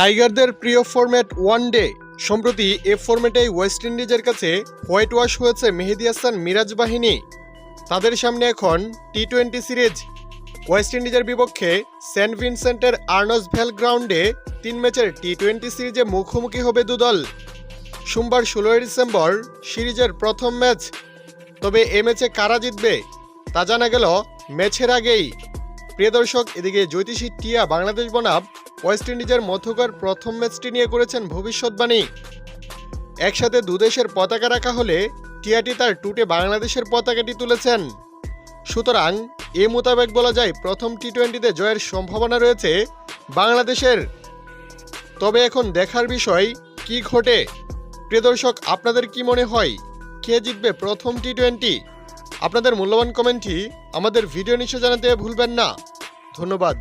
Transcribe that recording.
টাইগারদের প্রিয় format one day. সম্প্রতি এ ফরম্যাটে ওয়েস্ট ইন্ডিজের কাছে হোয়াইট ওয়াশ হয়েছে মেহেদি হাসান মিরাজ বাহিনী। তাদের সামনে এখন টি টোয়েন্টি সিরিজ। ওয়েস্ট ইন্ডিজের বিপক্ষে সেন্ট ভিনসেন্টের আর্নস ভ্যাল গ্রাউন্ডে তিন ম্যাচের টি টোয়েন্টি সিরিজে মুখোমুখি হবে দুদল সোমবার ষোলোই ডিসেম্বর সিরিজের প্রথম ম্যাচ। তবে এ ম্যাচে কারা জিতবে তা জানা গেল ম্যাচের আগেই। প্রিয় দর্শক, এদিকে জ্যোতিষী টিয়া বাংলাদেশ বনাম ওয়েস্ট ইন্ডিজের মধ্যকার প্রথম ম্যাচটি নিয়ে করেছেন ভবিষ্যৎবাণী। একসাথে দুদেশের পতাকা রাখা হলে টিয়াটি তার টুটে বাংলাদেশের পতাকাটি তুলেছেন। সুতরাং এ মোতাবেক বলা যায় প্রথম টি টোয়েন্টিতে জয়ের সম্ভাবনা রয়েছে বাংলাদেশের। তবে এখন দেখার বিষয়, কি ঘটে? প্রিয় দর্শক, আপনাদের কি মনে হয়? কে জিতবে প্রথম টি টোয়েন্টি আপনাদের মূল্যবান কমেন্টটি আমাদের ভিডিও নিচে জানাতে ভুলবেন না। ধন্যবাদ।